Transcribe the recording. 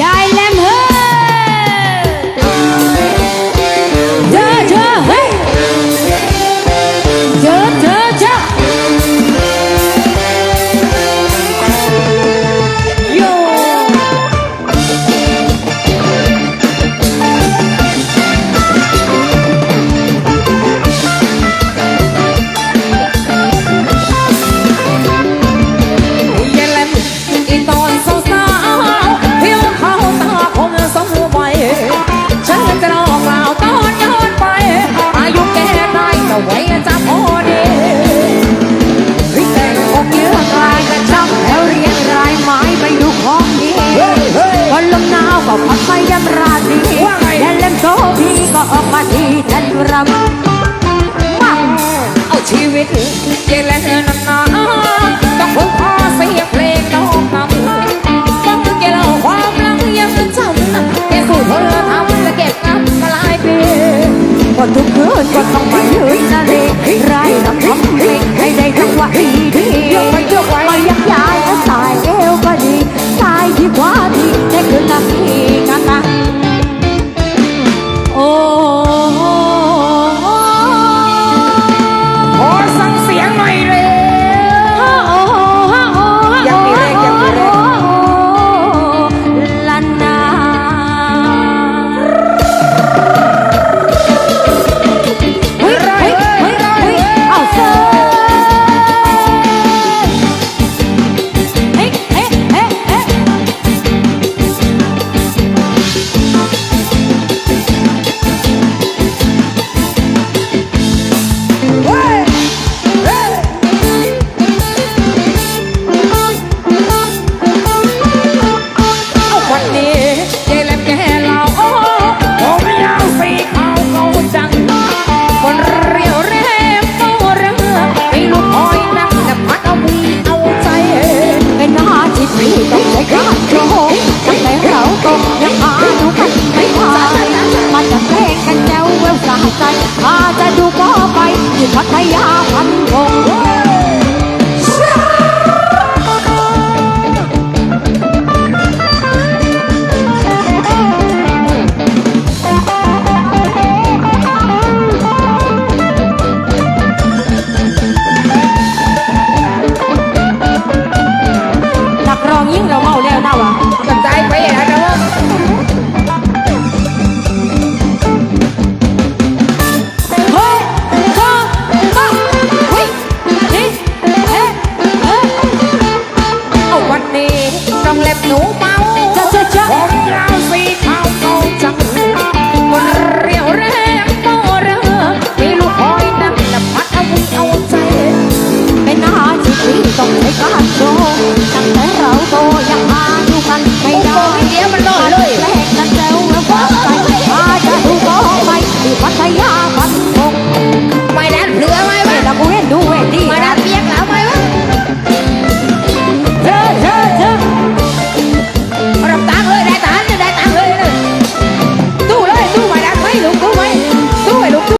যাইলাম ็ออกมาทีแทนรำมาเอาชีวิตเจริญนำนาต้องพึ่งพอเสียงเพลงน้องนำต้งเกล่าความหลังยังจำแกคู่เธอทำและเก็บน้ำมาหลายปีวันทุกคืนก็ต้องมายืนนาเรไรนำทำเพลงให้ได้จังหวะดีดียกไปยกไปมายักย้ายสายเอวก็ดีสายที่ขวาดีได้คืนนาที 发太阳。 ต้องเช้การโชว์ตั้งแต่เราโตยังมาอยู่กันไม่ได้